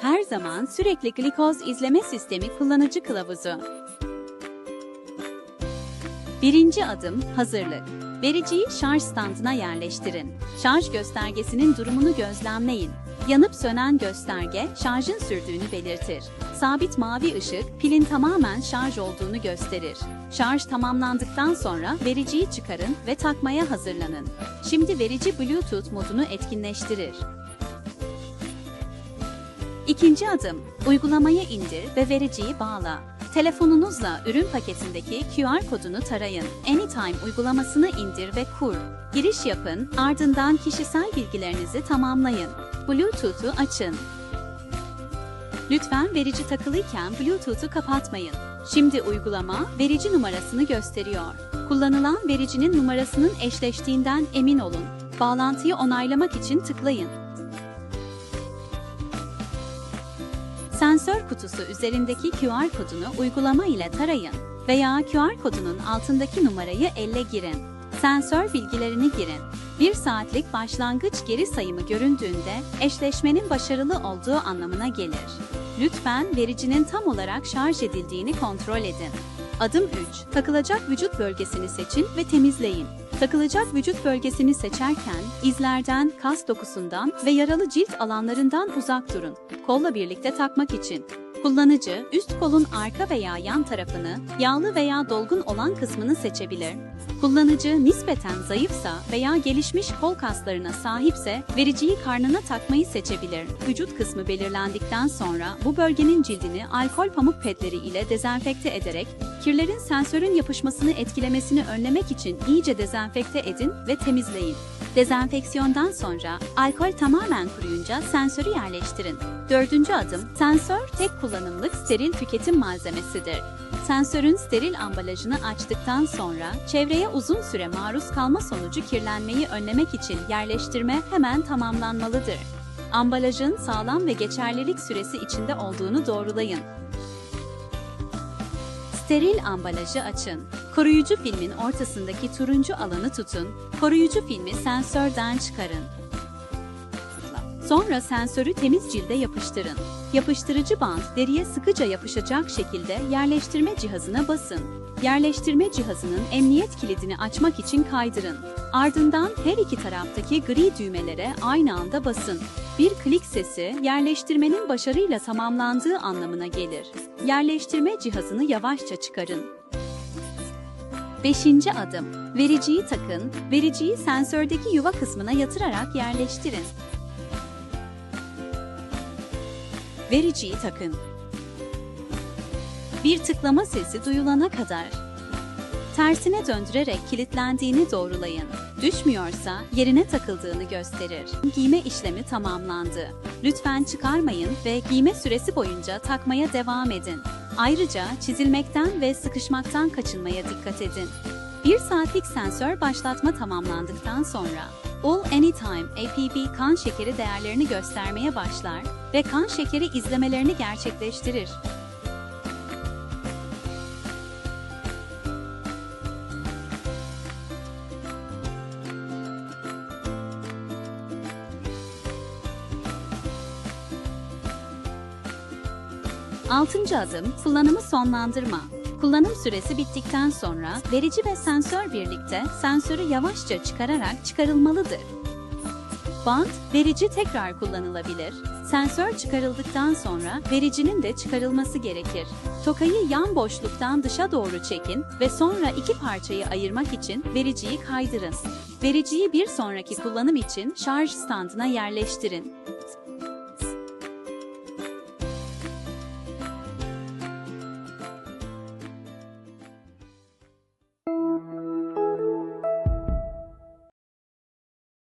Her zaman sürekli glikoz izleme sistemi kullanıcı kılavuzu. Birinci adım hazırlık. Vericiyi şarj standına yerleştirin. Şarj göstergesinin durumunu gözlemleyin. Yanıp sönen gösterge şarjın sürdüğünü belirtir. Sabit mavi ışık pilin tamamen şarj olduğunu gösterir. Şarj tamamlandıktan sonra vericiyi çıkarın ve takmaya hazırlanın. Şimdi verici Bluetooth modunu etkinleştirir. İkinci adım, uygulamayı indir ve vericiyi bağla. Telefonunuzla ürün paketindeki QR kodunu tarayın. Anytime uygulamasını indir ve kur. Giriş yapın, ardından kişisel bilgilerinizi tamamlayın. Bluetooth'u açın. Lütfen verici takılıyken Bluetooth'u kapatmayın. Şimdi uygulama verici numarasını gösteriyor. Kullanılan vericinin numarasının eşleştiğinden emin olun. Bağlantıyı onaylamak için tıklayın. Sensör kutusu üzerindeki QR kodunu uygulama ile tarayın veya QR kodunun altındaki numarayı elle girin. Sensör bilgilerini girin. 1 saatlik başlangıç geri sayımı göründüğünde eşleşmenin başarılı olduğu anlamına gelir. Lütfen vericinin tam olarak şarj edildiğini kontrol edin. Adım 3. Takılacak vücut bölgesini seçin ve temizleyin. Takılacak vücut bölgesini seçerken izlerden, kas dokusundan ve yaralı cilt alanlarından uzak durun. Kolla birlikte takmak için. Kullanıcı üst kolun arka veya yan tarafını, yağlı veya dolgun olan kısmını seçebilir. Kullanıcı nispeten zayıfsa veya gelişmiş kol kaslarına sahipse vericiyi karnına takmayı seçebilir. Vücut kısmı belirlendikten sonra bu bölgenin cildini alkol pamuk pedleri ile dezenfekte ederek kirlerin sensörün yapışmasını etkilemesini önlemek için iyice dezenfekte edin ve temizleyin. Dezenfeksiyondan sonra alkol tamamen kuruyunca sensörü yerleştirin. Dördüncü adım, sensör tek kullanımlık steril tüketim malzemesidir. Sensörün steril ambalajını açtıktan sonra çevreye uzun süre maruz kalma sonucu kirlenmeyi önlemek için yerleştirme hemen tamamlanmalıdır. Ambalajın sağlam ve geçerlilik süresi içinde olduğunu doğrulayın. Steril ambalajı açın. Koruyucu filmin ortasındaki turuncu alanı tutun. Koruyucu filmi sensörden çıkarın. Sonra sensörü temiz cilde yapıştırın. Yapıştırıcı bant deriye sıkıca yapışacak şekilde yerleştirme cihazına basın. Yerleştirme cihazının emniyet kilidini açmak için kaydırın. Ardından her iki taraftaki gri düğmelere aynı anda basın. Bir klik sesi yerleştirmenin başarıyla tamamlandığı anlamına gelir. Yerleştirme cihazını yavaşça çıkarın. Beşinci adım. Vericiyi takın, vericiyi sensördeki yuva kısmına yatırarak yerleştirin. Vericiyi takın. Bir tıklama sesi duyulana kadar tersine döndürerek kilitlendiğini doğrulayın. Düşmüyorsa yerine takıldığını gösterir. Giyme işlemi tamamlandı. Lütfen çıkarmayın ve giyme süresi boyunca takmaya devam edin. Ayrıca çizilmekten ve sıkışmaktan kaçınmaya dikkat edin. 1 saatlik sensör başlatma tamamlandıktan sonra All Anytime APB kan şekeri değerlerini göstermeye başlar ve kan şekeri izlemelerini gerçekleştirir. Altıncı adım kullanımı sonlandırma. Kullanım süresi bittikten sonra verici ve sensör birlikte sensörü yavaşça çıkararak çıkarılmalıdır. Bant, verici tekrar kullanılabilir. Sensör çıkarıldıktan sonra vericinin de çıkarılması gerekir. Tokayı yan boşluktan dışa doğru çekin ve sonra iki parçayı ayırmak için vericiyi kaydırın. Vericiyi bir sonraki kullanım için şarj standına yerleştirin.